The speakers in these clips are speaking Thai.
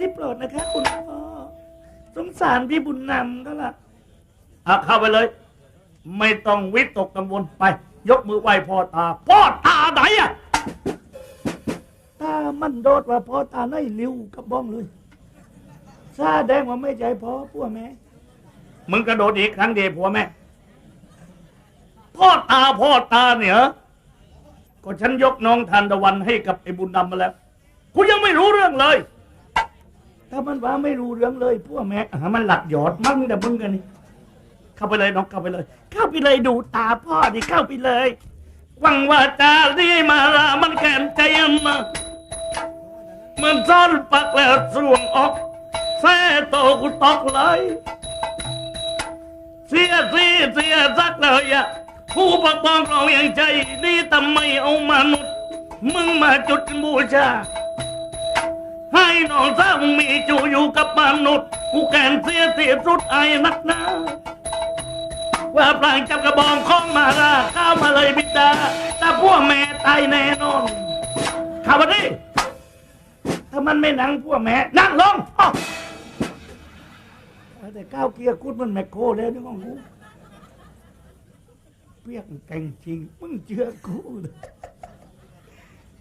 ได้โปรดนะคะ คุณพ่อสงสารพี่บุญนำก็ล่ะอะเข้าไปเลย ไม่ต้องวิตกกังวลไป ยกมือไหว้พ่อตา พ่อตาไหนอะตามันโดดว่าพ่อตาในริ้วกับบ้องเลยซาแดงว่าไม่ใจพ่อพ่อแม่มึงกระโดดอีกครั้งเดียวผัวแม่พ่อตาพ่อตาเนี่ยเหรอก็ฉันยกน้องทานตะวันให้กับไอ้บุญนำมาแล้วกูยังไม่รู้เรื่องเลย ถ้ามันว่าไม่รู้เรื่องเลยพวกแม่อะมันหลักหยอดมั่งแต่มึงกันนี่เข้าไปเลยน้องเข้าไปเลย เข้าไปเลยดูตาพ่อดิเข้าไปเลยหวังว่าจารีมาลามันแก่นใจมามือนซ่อนปักแล้วสวงออกแซ่โตกูตอกเลย เสียสีเสียสักเลยอะผู้ปกป้องเราอย่างใจดีทำไมเอามนุษย์ มึงมาจุดบูชา น้องสาวมึงมีจูอยู่กับมนุษย์กูแกนเสียเสียสุดไอ้นักหนาว่าปลางจับกระบองของมาราเข้ามาเลยบิดาแต่พวกแม่ตายแน่นอนข้ามาดิถ้ามันไม่นั่งพวกแม่นั่งลงอ้าวแต่ก้าวเกียร์กุดมันแมคโครแล้วนี่ของกูเปียกเก่งจริงมึงเชื่อกูเถอะ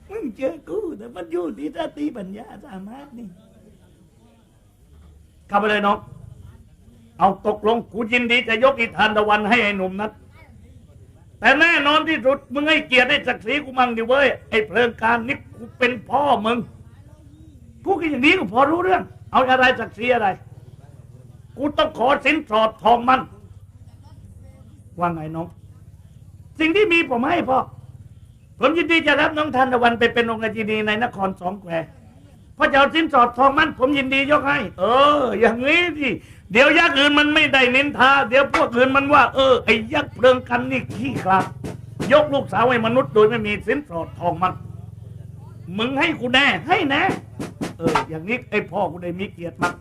มึงเชื่อกูแต่มันอยู่ที่สติปัญญาสามารถนี่เข้าไปเลยน้องเอาตกลงกูยินดีจะยกอิทานตะวันให้ไอ้หนุ่มนั้นแต่แน่นอนที่สุดมึงให้เกียรติให้ศักดิ์ศรีกูมั่งดิเว้ยไอ้เพลิงการนี่กูเป็นพ่อมึงพูดกันอย่างนี้ก็พอรู้เรื่อง เอาอะไรศักดิ์ศรีอะไร กูต้องขอสินสอดทองมันว่าไงน้อง สิ่งที่มีผมให้พ่อ ผมยินดีจะรับน้องทันตะวันไปเป็นองค์จีนีในนครสองแควพ่อจะเอาสินสอดทองมั่นผมยินดียกให้ เออ อย่างนี้สิเดี๋ยวยักษ์อื่นมันไม่ได้นินทา เดี๋ยวพวกอื่นมันว่า เออไอ้ยักษ์เพลิงกันนี่ขี้คลาดยกลูกสาวให้มนุษย์โดยไม่มีสินสอดทองมันมึงให้กูแน่ให้แน่เออ อย่างนี้ไอ้พ่อกูได้มีเกียรติมาก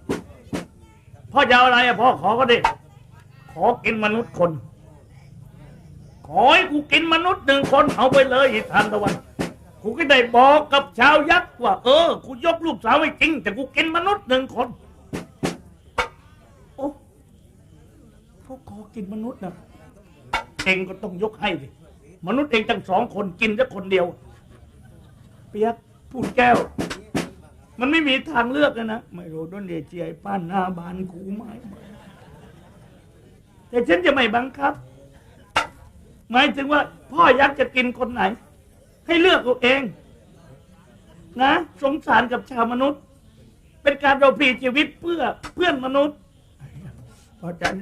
พ่อจะเอาอะไรอะพ่อขอก็ไดิขอกินมนุษย์คน ขอให้กูกินมนุษย์หนึ่งคนเอาไปเลยอีทานตะวัน กูก็ได้บอกกับชาวยักษ์ว่า เออ กูยกลูกสาวให้จริง แต่กูกินมนุษย์หนึ่งคนโอ้พวกขอกินมนุษย์นะเองก็ต้องยกให้ดิมนุษย์เองทั้งสองคนกินแค่คนเดียว เปียกพูดแก้ว มันไม่มีทางเลือกเลยนะ ไม่รู้ด้นเดเจียป้านหน้าบานกูไหมแต่ฉันจะไม่บังคับ หมายถึงว่า พ่อยักษ์จะกินคนไหน ให้เลือกเอาเอง นะ สงสารกับชาวมนุษย์ เป็นการเราพีชีวิตเพื่อเพื่อนมนุษย์พอจัน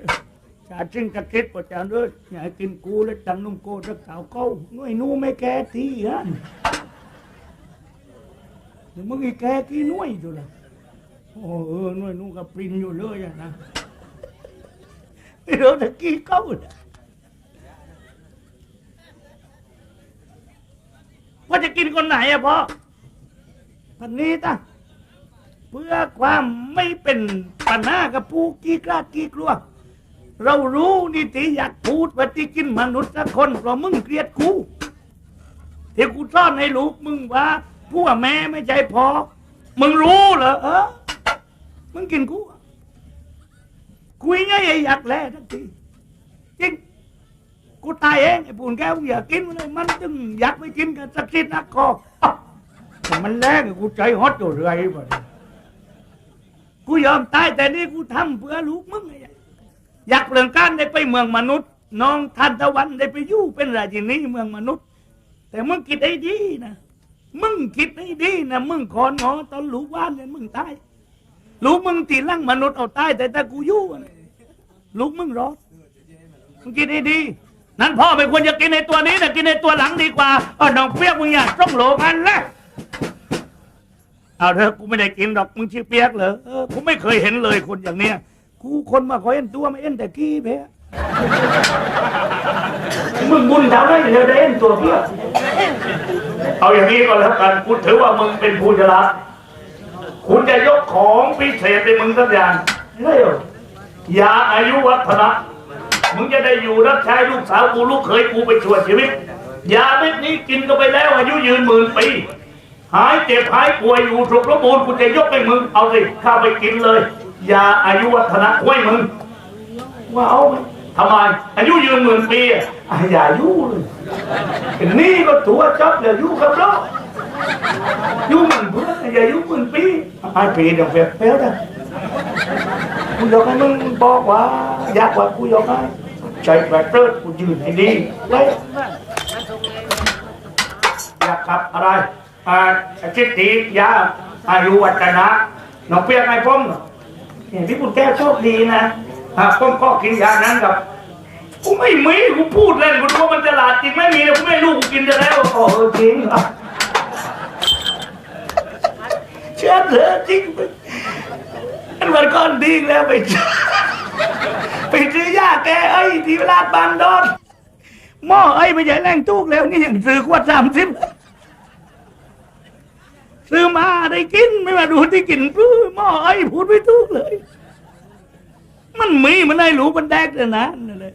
ชาจึงกระคิดพอจันด้วยอย่าให้กินกูแล้วจังนุ่มโกรักสาวเก้าหน่วยนู้ไม่แก่ที่ฮะเดี๋ยวมึงอีแก่กี่หน่วยอยู่ล่ะโอ้เออหน่วยนู้ก็ปรินอยู่เลยนะไม่รู้ต่กี่เก้าน่ะ พ่อจะกินคนไหนอะพ่อพันนี้ตะเพื่อความไม่เป็นปัญหากับผู้กี้กล้ากี้กลัว เรารู้นิติอยากพูดว่าที่กินมนุษย์สักคนเพราะมึงเกลียดกูที่กูซ่อนให้ลูกมึงว่าผู้ว่าแม่ไม่ใจพอ มึงรู้เหรอเออมึงกินกูคุยงไอ้อยากแล่ทันทีจริง กูตายเองไอ้ปูนแก้วมึงอย่ากินมันเลยมันจึงอยากไปกินกันสักทีนักคอแต่มันแรงอะกูใจฮอตอยู่เรื่อยบ่กูยอมตายแต่นี่กูทำเพื่อลูกมึงไงอยากเปลืองการได้ไปเมืองมนุษย์ น้องทันตะวันได้ไปอยู่เป็นราชินีเมืองมนุษย์ แต่มึงคิดให้ดีนะมึงคิดให้ดีนะมึงขอนงอตอนลูกว่านเนี่ยมึงตายลูกมึงตีลั่งมนุษย์เอาตายแต่ถ้ากูอยู่ลูกมึงรอดมึงคิดให้ดี นั้นพ่อไม่ควรจะกินในตัวนี้แต่กินในตัวหลังดีกว่าเออน้องเปียกมึงอย่าต้องโหลกันละเอาเถอะกูไม่ได้กินดอกมึงชื่อเปียกเหรอเออกูไม่เคยเห็นเลยคนอย่างเนี้ยกูคนมาขอเห็นตัวไม่เห็นแต่กี้เพะมึงบุญดาวได้เธอได้เห็นตัวเพียเอาอย่างนี้ก็แล้วกันกูถือว่ามึงเป็นผู้ชนะคุณจะยกของพิเศษให้มึงสักอย่างได้เหรออย่าอายุวัฒนะ มึงจะได้อยู่รับใช้ลูกสาวกูลูกเคยกูไปช่วยชีวิตยาเม็ดนี้กินก็ไปแล้วอายุยืนหมื่นปีหายเจ็บหายป่วยอยู่สุขสมบูรณ์กูจะยกให้มึงเอาสิข้าไปกินเลยยาอายุวัฒนะไว้มึงว่าเอาไหมทำไมอายุยืนหมื่นปีอะอย่าอายุเลยนี่ก็ตัวจับอย่าอายุกับเราอายุหมื่นเพื่อนอย่าอายุหมื่นปีไอ้ปีเดี๋ยวเปรี้ยวนะกูยกให้มึงบอกว่าอยากว่ากูยกให้ ใจแบบเติร์ดกูยืนให้ดีไว้อยากขับอะไรอาคิดดียาอายุวัฒนะน้องเปียกไอ้ป้อมเนาะเนี่ยพี่บุญแก้วโชคดีนะหากผมก็กินยานั้นกับกูไม่มีกูพูดเล่นกูรู้ว่ามันตลาดจริงไม่มีกูไม่รู้กูกินจะแล้วโอ้จริงเหรอเชื่อเถอะจริงอันวันก่อนดีแล้วไปเจอ ไปซื้อยาแกไอ้ที่ลาดบางดอนหม้อไอ้ไม่ใช่แรงตู้แล้ว นี่ยังซื้อขวดสามสิบซื้อมาได้กินไม่มาดูที่กินพื้หม้อไอ้พูดไม่ถูกเลย มันมีมันได้รู้มันแดกเลยนะนั่นเลย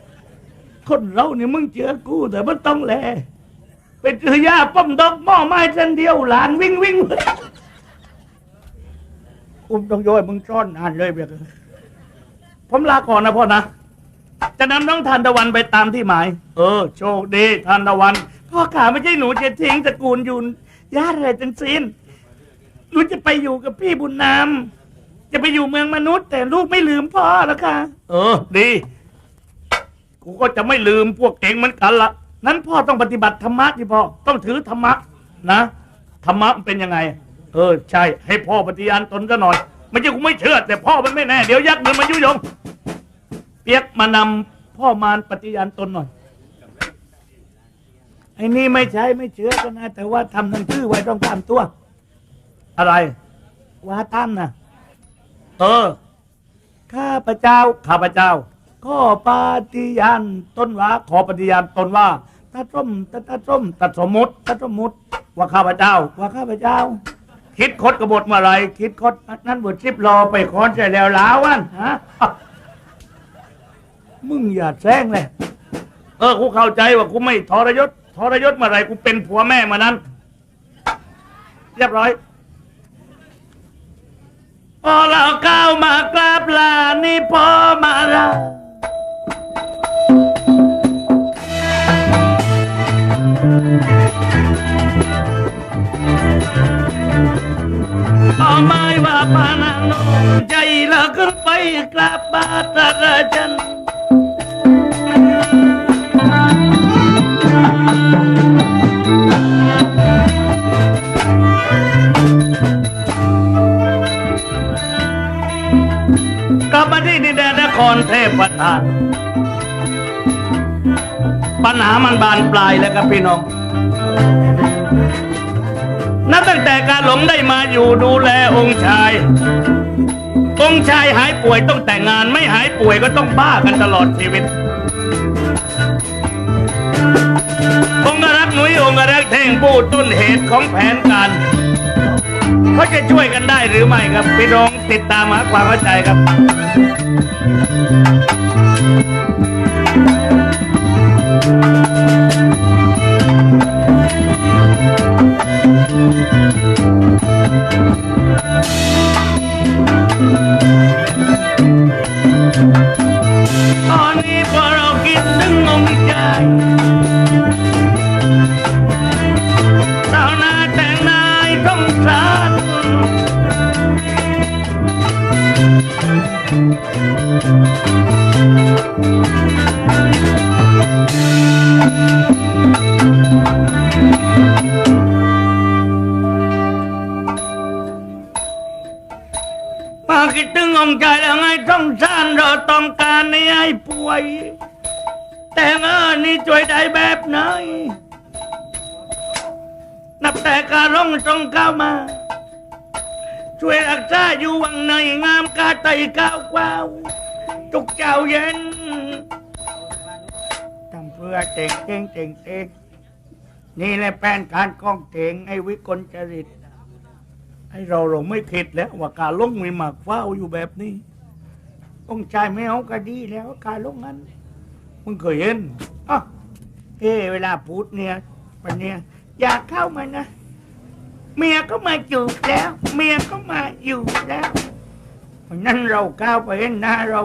คนเราเนี่ยมึงเจอกูแต่มันต้องแลไปเจอยาป้อมดอกหม้อไม้เส้นเดียวหลานวิ่งวิ่งอุ้มต้องโยยมึงซ่อนนานเลยเบีย ผมลาก่อนนะพ่อนะ จะนำน้องทานตะวันไปตามที่หมาย เออ โชคดีทานตะวัน พ่อขาไม่ใช่หนูจะทิ้งตระกูลยุนญาติอะไรทั้งสิ้นหนูจะไปอยู่กับพี่บุญนำจะไปอยู่เมืองมนุษย์ แต่ลูกไม่ลืมพ่อแล้วค่ะ เออ ดี กูก็จะไม่ลืมพวกเองเหมือนกันละนั้นพ่อต้องปฏิบัติธรรมะที่พ่อต้องถือธรรมะนะธรรมะมันเป็นยังไง เออ ใช่ ให้พ่อปฏิญาณตนซะหน่อย ไม่ใช่กูไม่เชื่อ แต่พ่อมันไม่แน่ เดี๋ยวยักเงินมายุยง เปียกมานำพ่อมารปฏิญาณตนหน่อยไอ้นี่ไม่ใช่ไม่เชื่อก็นะแต่ว่าทำหนังชื่อไว้ต้องตามตัว อะไรว่าท่านนะเออ ข้าพเจ้า ข้าพเจ้าก็ปฏิญาณตนว่า ขอปฏิญาณตนว่าตาส้มตาตาส้มตัดสมมติตาสมมติว่าข้าพเจ้า ว่าข้าพเจ้า คิดคดกบฏเมื่อไรคิดคดนั้นบทชิบรอไปคอนใจแล้วล้าวันฮะ มึงอย่าแซงเลยเออกูเข้าใจว่ากูไม่ทรยศทรยศเมื่อไหรกูเป็นผัวแม่มานั้น เรียบร้อยพอเราก้าวมากราบลานี่พอมาละเอาไม้ว่าปานังใจละขึ้นไปกราบบาตรจัน กลับมาที่ดินแดนนครเทพประทาน ปัญหามันบานปลายแล้วครับพี่น้อง นับตั้งแต่การหลงได้มาอยู่ดูแลองค์ชาย องค์ชายหายป่วยต้องแต่งงานไม่หายป่วยก็ต้องบ้ากันตลอดชีวิต ร่งผู้ต้นเหตุของแผนการเขาจะช่วยกันได้หรือไม่ครับพี่น้องติดตามหาความเข้าใจครับ ตอนนี้พอเราคิดถึงองค์ใจ สาวนาแต่งนายต้องสารมาคิดถึงองค์ใจแล้วไงต้องสารเราต้องการในให้ป่วย แต่งานนี่ช่วยได้แบบไหน นับแต่การร้องต้องก้าวมา ช่วยรักษาอยู่วังในงามกาไตก้าวกว้าวทุกเจ้าเย็นทำเพื่อเต่งเต่งเต่งเต่งนี่แหละแผนการกองเต่งไอ้วิกลจริตไอ้เราเราไม่คิดแล้วว่าการลงมีหมากเฝ้าอยู่แบบนี้ ต้องค์ชายไม่เอาก็ดีแล้วการลงนั้นมึงเคยเห็นอะเอ้เวลาพูดเนี่ยปันเนี่ย อยากเข้ามานะ เมียก็มาจูบแล้ว เมียก็มาอยู่แล้วนั้นเราก้าวไปเห็นหน้าเรา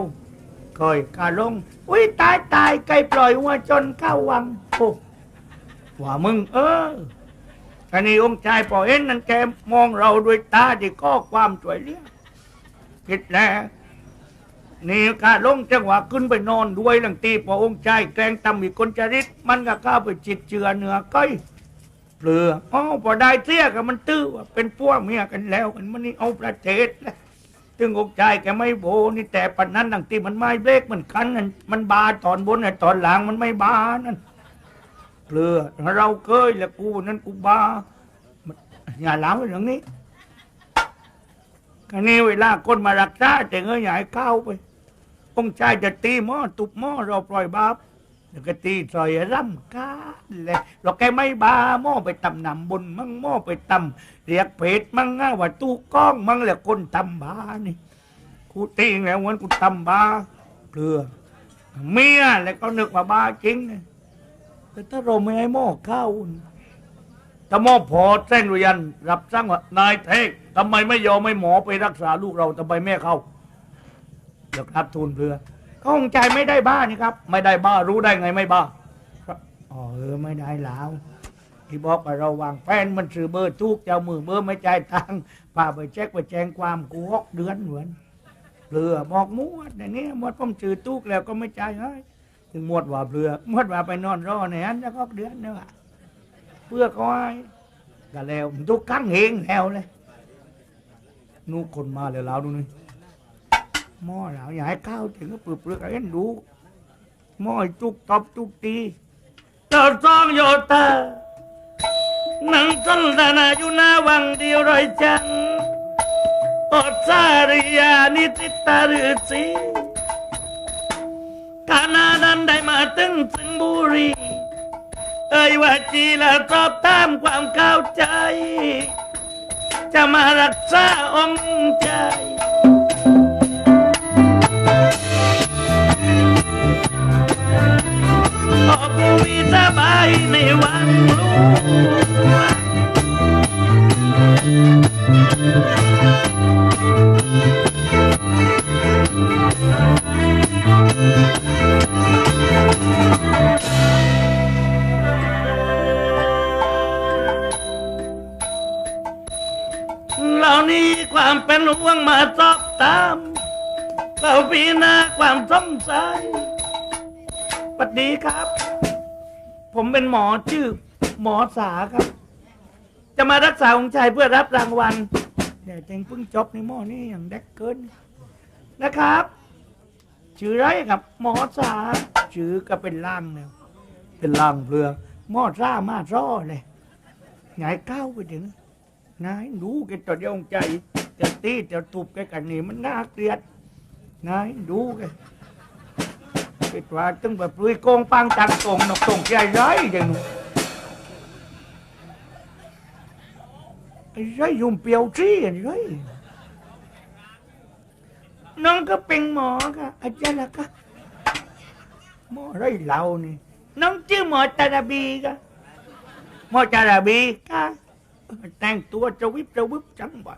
คอยกาลงอุ้ยตายตายไก่ปล่อยวัวจนเข้าวังโอ้ว่ามึง เอออันนี้องค์ชายพอเห็นนั่นแกมองเราด้วยตาที่ข้อความช่วยเหลือคิดแล้วนี่กาลงจังหวะขึ้นไปนอนด้วยหลังตีพอองค์ชายแกล้งตำอีกคนจริตมันก็เข้าไปจิตเจือเหนือก้อย เปลืออ๋อพอได้เสียกับมันตื้อว่าเป็นพวกเมียกันแล้วกันมันนี่เอาประเทศแล้วถึงอกใจแกไม่โบนี่แต่ปันนั้นดังที่มันไม่เบรกมันคันนั่นมันบาตอนบนน่ะตอนหลังมันไม่บานั่นเปลือเราเคยแล้วกูนั้นกูบาอย่าเล่าเรื่องนี้กันนี้เวลาคนมารักษาแต่เงยใหญ่เข้าไปองค์ชายจะตีหม้อตุบหม้อเราปล่อยบาป แล้วก็ตีซอยร่ำกาเลยเราแกไม่บาหม้อไปตำนำบนมั่งหม้อไปตำเรียกเพจมั่งง่าว่าตู้ก้องมั่งแหละคนตำบานี่กูตีแล้ววันกูตำบาเปลือเมียแล้วก็นึกว่าบาจริงแต่ถ้าเราไม่ให้หม้อข้าวถ้าหม้อพอเส้นเรียนรับสั่งว่านายเทกทำไมไม่ยอมให้หมอไปรักษาลูกเราทำไมแม่เข้าเดี๋ยวครับทูลเพื่อ ขาคงใจไม่ได้บ้านี่ครับ ไม่ได้บ้ารู้ได้ไงไม่บ้าครับอ๋อเออไม่ได้แล้วที่บอกว่าราวางแผนมันซื้อเบอร์ทุกเจ้ามือเบอร์ไม่จ่ายตังค์ป้าไปเช็คไปแจ้งความกูหกเดือนเหมือนเปลือบอกมวดอย่างนี้มวดผมซื้อทุกแล้วก็ไม่จ่ายให้ถึงมวดว่าเปลือมวดว่าไปนอนรอในนั้นแล้วก็เดือนเนี่ยเพื่อคอยก็แล้วทุกครั้งเองแล้วเลยนู่คนมาแล้วเราดูนี่ หม้อแล้วอย่าให้ข้าวถึงก็ปลือกเปลือกเอ็นดูหม้อจุกตบจุกตีเจ้าซองโยตานังสันดานาอยู่หน้าวังเดียวรอยจันอดสาริยานิติตาฤาษีกานาดันได้มาถึงสิงบุรีเอ่ยว่าจีละสอบตามความเข้าใจ จะมารักษาองค์ใจ วีสบายในวันลูกเหล่านี้ความเป็นห่วงมาสอบตามเราพีนาความสงสัยสวัสดีครับ ผมเป็นหมอชื่อ หมอสาครับ จะมารักษาองค์ชายเพื่อรับรางวัลเดี๋ยวเจงเพิ่งจบในหม้อนี่อย่างเด็กเกินนะครับ ชื่อไรครับ หมอสาชื่อก็เป็นล่างเนี่ยเป็นล่างเปลือหมอซ่ามาซ่อเลยไงก้าวไปถึงนายดูแกตัวเดียวองค์ใจจะตีจะทุบแกกันนี่มันน่าเกลียดนายดูแก คิดว่าตึงแบบลุยโกงปังจังตรงนกตรงใจร้ายอย่างนู้นไอ้ไรยุ่มเปียวจี้ไอ้ไรน้องก็เป็นหมอค่ะอาจารย์ละค่ะหมอไรเรานี่ น้องชื่อหมอตาราบีค่ะหมอตาราบีค่ะแต่งตัวจะวิบจะวิบจังหวะ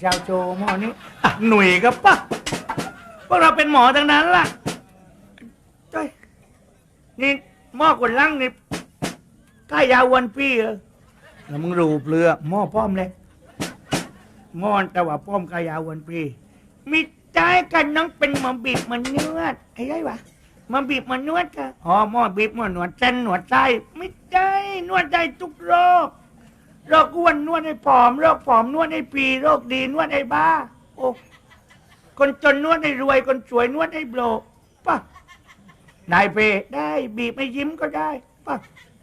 เจ้าโจหมอนี่หนุ่ยก็ปะ วกเราเป็นหมอทั้งนั้นล่ะจ้อยนี่หม้อคนลังนี่กล้ยาววันพี่เออแล้วมึงรูปเรือหม้อป้อมเลยหม้อแต่ว่าป้อมกล้ยาววันพี่มีใจกันน้องเป็นหมาบีบมันนวดไอ้ไรวะมาบีบมันนวดค่ะอ๋อหม้อบีบหมันนวดเส้นหนวดใจไม่ใจนวดใจทุกโรคโรคอ้วนนวดให้ผอมโรคผอมนวดให้ปีโรคดีนวดให้บ้า โอ้ คนจนนวดให้รวย คนสวยนวดให้โบรป่ะนายเพได้บีบไม่ยิ้มก็ได้ป่ะ